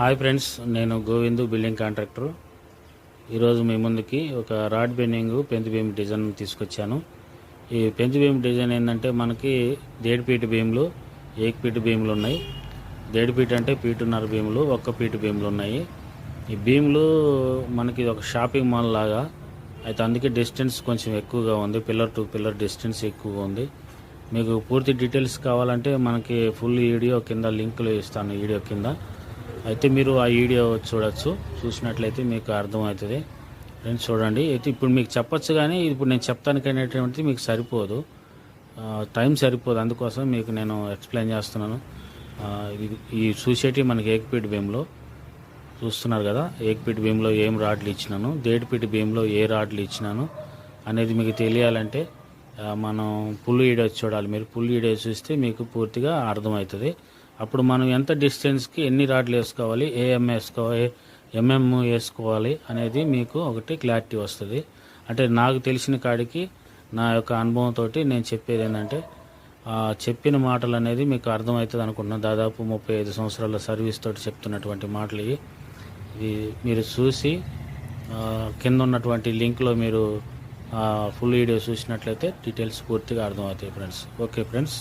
Hi friends నేను Govindu building contractor. ఈరోజు మీ ముందుకి ఒక రాడ్ బెండింగ్ పెంతి బీమ్ డిజైన్ తీసుకొచ్చాను. ఈ పెంతి బీమ్ డిజైన్ ఏంటంటే మనకి దేడిపీట బీమ్లు ఏకపీట భీములు ఉన్నాయి. దేడిపీట అంటే పీటున్నర భీములు ఒక్క పీటు బీమ్లు ఉన్నాయి. ఈ భీములు మనకి ఒక షాపింగ్ మాల్ లాగా అయితే అందుకే డిస్టెన్స్ కొంచెం ఎక్కువగా ఉంది. పిల్లర్ టు పిల్లర్ డిస్టెన్స్ ఎక్కువగా ఉంది. మీకు పూర్తి డీటెయిల్స్ కావాలంటే మనకి ఫుల్ వీడియో కింద లింకులు ఇస్తాను వీడియో కింద. అయితే మీరు ఆ వీడియో చూడొచ్చు. చూసినట్లయితే మీకు అర్థమవుతుంది. ఫ్రెండ్స్ చూడండి. అయితే ఇప్పుడు మీకు చెప్పొచ్చు కానీ ఇప్పుడు నేను చెప్తానికి అనేటువంటిది మీకు సరిపోదు. టైం సరిపోదు. అందుకోసం మీకు నేను ఎక్స్ప్లెయిన్ చేస్తున్నాను. ఇది ఈ చూసేటి మనకి ఏకపీట్ బీమ్లో చూస్తున్నారు కదా. ఏకపీట్ భీమ్లో ఏం రాడ్లు ఇచ్చినాను? దేడిపీటి భీమ్లో ఏ రాడ్లు ఇచ్చినాను అనేది మీకు తెలియాలంటే మనం పుల్లు ఈడో చూడాలి. మీరు పుల్లు ఈడో చూస్తే మీకు పూర్తిగా అర్థమవుతుంది. అప్పుడు మనం ఎంత డిస్టెన్స్కి ఎన్ని రాడ్లు వేసుకోవాలి ఏఎం వేసుకోవాలి ఎంఎం వేసుకోవాలి అనేది మీకు ఒకటి క్లారిటీ వస్తుంది. అంటే నాకు తెలిసిన కాడికి నా యొక్క అనుభవంతో నేను చెప్పేది ఏంటంటే చెప్పిన మాటలు అనేది మీకు అర్థమవుతుంది అనుకుంటున్నాను దాదాపు ముప్పై ఐదు సంవత్సరాల సర్వీస్ తోటి చెప్తున్నటువంటి మాటలు ఇవి. ఇది మీరు చూసి కింద ఉన్నటువంటి లింక్లో మీరు ఫుల్ వీడియో చూసినట్లయితే డీటెయిల్స్ పూర్తిగా అర్థమవుతాయి ఫ్రెండ్స్ ఓకే ఫ్రెండ్స్